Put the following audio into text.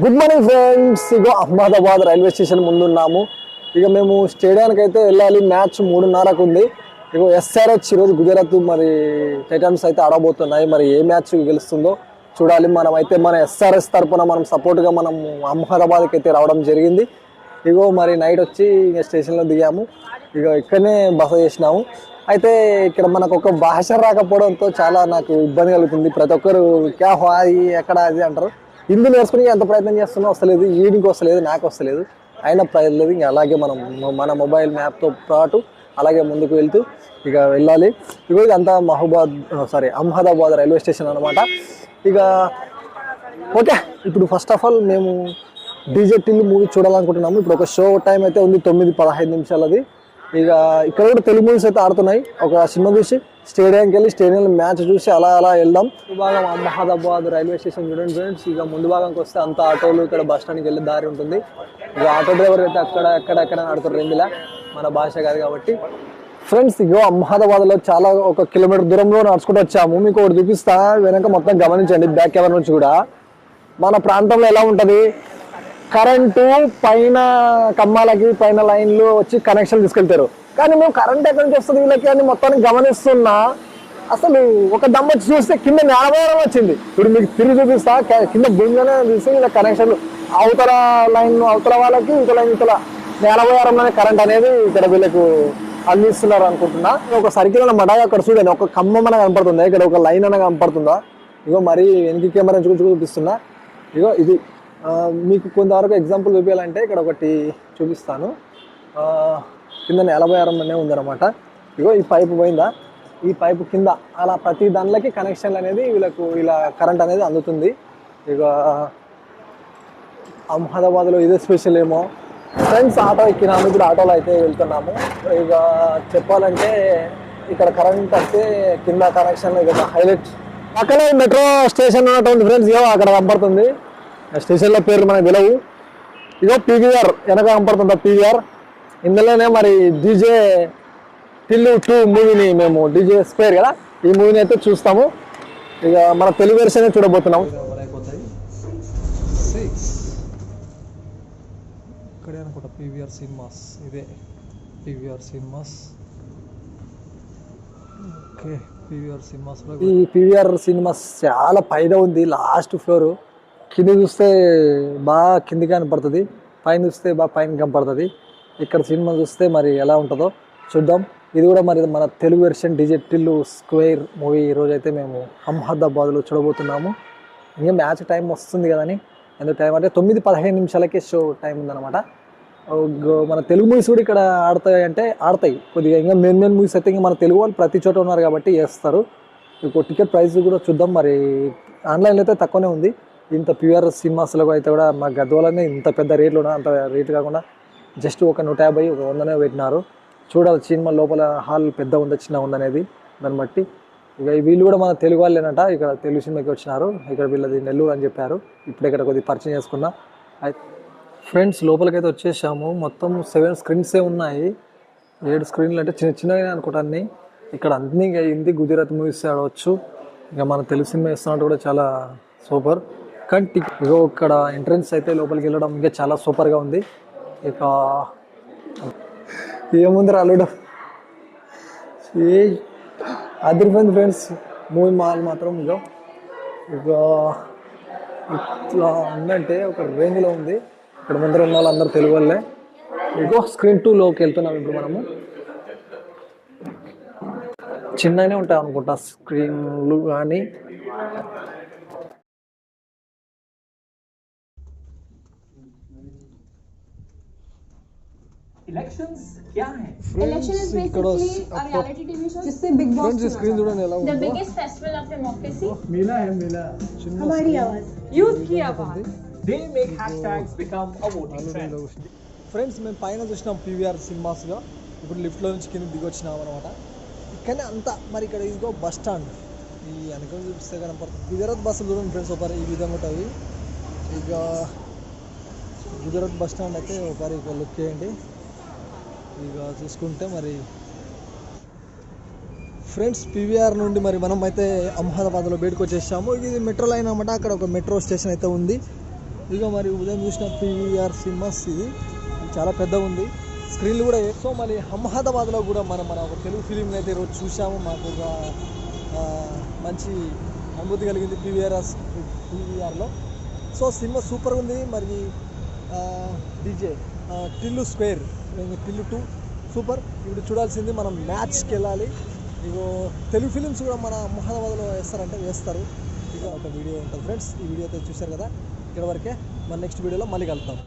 Good morning friends ఇగో Ahmedabad railway station ముందు ఉన్నాము ఇక మేము స్టేడియానికి అయితే వెళ్ళాలి. మ్యాచ్ మూడున్నరకు ఉంది. ఇక ఎస్ఆర్హెచ్ ఈరోజు గుజరాత్ మరి టైటన్స్ అయితే ఆడబోతున్నాయి. మరి ఏ మ్యాచ్ గెలుస్తుందో చూడాలి. మనం అయితే మన ఎస్ఆర్ఎస్ తరపున మనం సపోర్ట్గా మనం అహ్మదాబాద్కి అయితే రావడం జరిగింది. ఇగో మరి నైట్ వచ్చి ఇక స్టేషన్లో దిగాము. ఇక ఇక్కడనే బస చేసినాము. అయితే ఇక్కడ మనకు ఒక భాష రాకపోవడంతో చాలా నాకు ఇబ్బంది కలుగుతుంది. ప్రతి ఒక్కరు క్యా హాయి ఎక్కడ అది అంటారు. హిందీ నేర్చుకుని ఎంత ప్రయత్నం చేస్తున్నా వస్తలేదు ఈడికి వస్తలేదు నాకు వస్తలేదు. అయినా ప్రయత్నం లేదు ఇంకా అలాగే మనం మన మొబైల్ మ్యాప్తో పాటు అలాగే ముందుకు వెళ్తూ ఇక వెళ్ళాలి. ఇక అంతా మహబాద్ సారీ అహ్మదాబాద్ రైల్వే స్టేషన్ అనమాట ఇక ఓకే ఇప్పుడు ఫస్ట్ ఆఫ్ ఆల్ మేము డీజే టిల్ మూవీ చూడాలనుకుంటున్నాము. ఇప్పుడు ఒక షో టైం అయితే ఉంది తొమ్మిది పదహైదు నిమిషాలది. ఇక ఇక్కడ కూడా తెలుగు మూవీస్ అయితే ఆడుతున్నాయి. ఒక సినిమా చూసి స్టేడియంకి వెళ్ళి స్టేడియంలో మ్యాచ్ చూసి అలా అలా వెళ్దాం. ముందు భాగం అహ్మదాబాద్ రైల్వే స్టేషన్ చూడండి ఫ్రెండ్స్. ఇక ముందు భాగంకి వస్తే అంత ఆటోలు ఇక్కడ బస్ స్టాండ్కి వెళ్ళే దారి ఉంటుంది. ఇక ఆటో డ్రైవర్ అయితే అక్కడ ఎక్కడ ఎక్కడ ఆడుతారు రెండులా. మన భాష కాదు కాబట్టి. ఫ్రెండ్స్ ఇగో అహ్మదాబాద్లో చాలా ఒక కిలోమీటర్ దూరంలో నడుచుకుంటూ వచ్చాము. మీకు ఒకటి చూపిస్తా. వెనక మొత్తం గమనించండి బ్యాక్ కెమెరా నుంచి కూడా. మన ప్రాంతంలో ఎలా ఉంటది? కరెంటు పైన కమ్మాలకి పైన లైన్లు వచ్చి కనెక్షన్ తీసుకెళ్తారు. కానీ మేము కరెంట్ ఎక్కడి నుంచి వస్తుంది వీళ్ళకి అని మొత్తాన్ని గమనిస్తున్నా అసలు ఒక దమ్మ వచ్చి చూస్తే కింద నేలవేరం వచ్చింది. ఇప్పుడు మీకు తిరిగి చూపిస్తా కింద భూమిగానే చూస్తే ఇలా కనెక్షన్ అవతల లైన్ అవతల వాళ్ళకి ఇతల లైన్ ఇతల నేలవేరంలోనే కరెంట్ అనేది ఇక్కడ వీళ్ళకు అందిస్తున్నారు అనుకుంటున్నా. ఒక సర్కిల్ అనమాట అక్కడ చూడండి ఒక ఖమ్మం అన్న కనపడుతుందా. ఇక్కడ ఒక లైన్ అన్న కనపడుతుందా? ఇగో మరి వెనక కెమెరా నుంచి చూపిస్తున్నా. ఇగో ఇది. మీకు కొంతవరకు ఎగ్జాంపుల్ చూపించాలంటే ఇక్కడ ఒకటి చూపిస్తాను. ఆ, కింద నేలబయారం అనే ఉందన్నమాట. ఇగో ఈ పైపు పోయిందా? ఈ పైపు కింద అలా ప్రతి దానిలోకి కనెక్షన్లు అనేది వీళ్ళకు ఇలా కరెంట్ అనేది అందుతుంది. ఇక అహ్మదాబాద్లో ఇదే స్పెషల్ ఏమో. ఫ్రెండ్స్ ఆటో ఎక్కినాము ఇప్పుడు ఆటోలో అయితే వెళ్తున్నాము. ఇక చెప్పాలంటే ఇక్కడ కరెంట్ అయితే కింద కనెక్షన్ ఇక హైలైట్ పక్కనే మెట్రో స్టేషన్ ఉన్నటువంటి ఫ్రెండ్స్ ఇగో అక్కడ కనపడుతుంది. స్టేషన్ల పేర్లు మనకు తెలియవు ఇగో పీవీఆర్ వెనక కనపడుతుందా పీవీఆర్? ఇందులోనే మరి డీజే టిల్లు టూ మూవీని మేము డీజే స్క్వేర్ కదా? ఈ మూవీని అయితే చూస్తాము. ఇక మన తెలుగు వెర్షన్ చూడబోతున్నాము. ఇక్కడే అనుకుంటా పీవీఆర్ సినిమాస్. ఇదే పీవీఆర్ సినిమాస్. ఓకే పీవీఆర్ సినిమాస్లో ఈ పీవీఆర్ సినిమాస్ చాలా పైన ఉంది లాస్ట్ ఫ్లోర్. కింద చూస్తే బాగా కింది కనపడుతుంది. పైన చూస్తే బాగా పైన కనపడుతుంది. ఇక్కడ సినిమా చూస్తే మరి ఎలా ఉంటుందో చూద్దాం. ఇది కూడా మరి మన Telugu version digital square movie ఈరోజు అయితే మేము అహ్మదాబాద్లో చూడబోతున్నాము. ఇంకా మ్యాచ్ టైం వస్తుంది కదని ఎందుకు టైం అంటే తొమ్మిది పదిహేను నిమిషాలకే షో టైం ఉందన్నమాట. మన తెలుగు మూవీస్ కూడా ఇక్కడ ఆడతాయి అంటే ఆడతాయి. కొద్దిగా ఇంకా మెయిన్ మెయిన్ మూవీస్ అయితే ఇంకా మన తెలుగు వాళ్ళు ప్రతి చోట ఉన్నారు కాబట్టి వేస్తారు. ఇప్పుడు టికెట్ ప్రైస్ కూడా చూద్దాం. మరి ఆన్లైన్లో అయితే తక్కువనే ఉంది. ఇంత ప్యూర్ సినిమాస్లో అయితే కూడా మా గద్వాలనే ఇంత పెద్ద రేట్లు అంత రేటు కాకుండా జస్ట్ ఒక నూట యాభై ఒక వందనే పెట్టినారు. చూడాలి సినిమా లోపల హాల్ పెద్ద ఉందా చిన్న ఉందనేది దాన్ని బట్టి. ఇక వీళ్ళు కూడా మన తెలుగు వాళ్ళేనట ఇక్కడ తెలుగు సినిమాకి వచ్చినారు. ఇక్కడ వీళ్ళది నెల్లూరు అని చెప్పారు. ఇప్పుడు ఇక్కడ కొద్దిగా పరిచయం చేసుకున్నా. అయితే ఫ్రెండ్స్ లోపలికైతే వచ్చేసాము. మొత్తం సెవెన్ స్క్రీన్సే ఉన్నాయి. ఏడు స్క్రీన్లు అంటే చిన్న చిన్నగా అనుకుంటాన్ని ఇక్కడ అన్నీ అయింది హిందీ గుజరాత్ మూవీస్ ఆడవచ్చు ఇక మన తెలుగు సినిమా ఇస్తున్నట్టు కూడా చాలా సూపర్. కంటి ఇగో ఇక్కడ ఎంట్రన్స్ అయితే లోపలికి వెళ్ళడం ఇంకా చాలా సూపర్గా ఉంది. ఇక ఏముంది అల్లుడు ఏ అదిరిపోయింది ఫ్రెండ్స్ మూవీ మాల్ మాత్రం ఇక ఇక ఇట్లా ఉందంటే ఒక రేంజ్లో ఉంది. ఇక్కడ ముందర ఉన్న వాళ్ళందరూ తెలుగు వాళ్ళే. ఇగో స్క్రీన్ టూలోకి వెళ్తున్నాం ఇప్పుడు మనము. చిన్నగానే ఉంటాయి అనుకుంటా స్క్రీన్లు కానీ elections kya hai election is basically a reality tv show jisse big boss friends screen judan allow the biggest festival of democracy mela hai mela hamari awaaz youth ki awaaz they make hashtags become a voting trend friends మేము పైన చూసినాం PVR సినిమాస్గా ఇప్పుడు లిఫ్ట్లో నుంచి కింద దిగొచ్చినాం అనమాట ఇక్కడనే అంతా మరి ఇక్కడ ఇదిగో బస్ స్టాండ్ ఈ వెనక చూపిస్తే కనపడుతుంది గుజరాత్ బస్సులు చూడండి ఫ్రెండ్స్ ఒకరు ఈ విధంగా ఉంటుంది ఇక గుజరాత్ బస్ స్టాండ్ అయితే ఒకరి లుక్ చేయండి ఇక చూసుకుంటే మరి ఫ్రెండ్స్ పీవీఆర్ నుండి మరి మనం అయితే అహ్మదాబాద్లో బయటకు వచ్చేసాము. ఇది మెట్రో లైన్ అనమాట అక్కడ ఒక మెట్రో స్టేషన్ అయితే ఉంది. ఇక మరి ఉదయం చూసిన పీవీఆర్ సినిమాస్ ఇది. చాలా పెద్దగా ఉంది. స్క్రీన్లు కూడా సో మరి అహ్మదాబాద్లో కూడా మనం మన ఒక తెలుగు ఫిలింని అయితే ఈరోజు చూసాము మాకు ఒక మంచి అనుభూతి కలిగింది పీవీఆర్ పీవీఆర్లో. సో సినిమా సూపర్ ఉంది. మరి DJ. Tillu square Tillu two. Super. ఇప్పుడు చూడాల్సింది మనం మ్యాచ్కి వెళ్ళాలి. ఇగో తెలుగు ఫిలిమ్స్ కూడా మన మహాబాద్లో వేస్తారంటే వేస్తారు. ఇక ఒక వీడియో ఉంటుంది ఫ్రెండ్స్. ఈ వీడియో అయితే చూశారు కదా? ఇక్కడ వరకే మన నెక్స్ట్ వీడియోలో మళ్ళీ కలుద్దాం.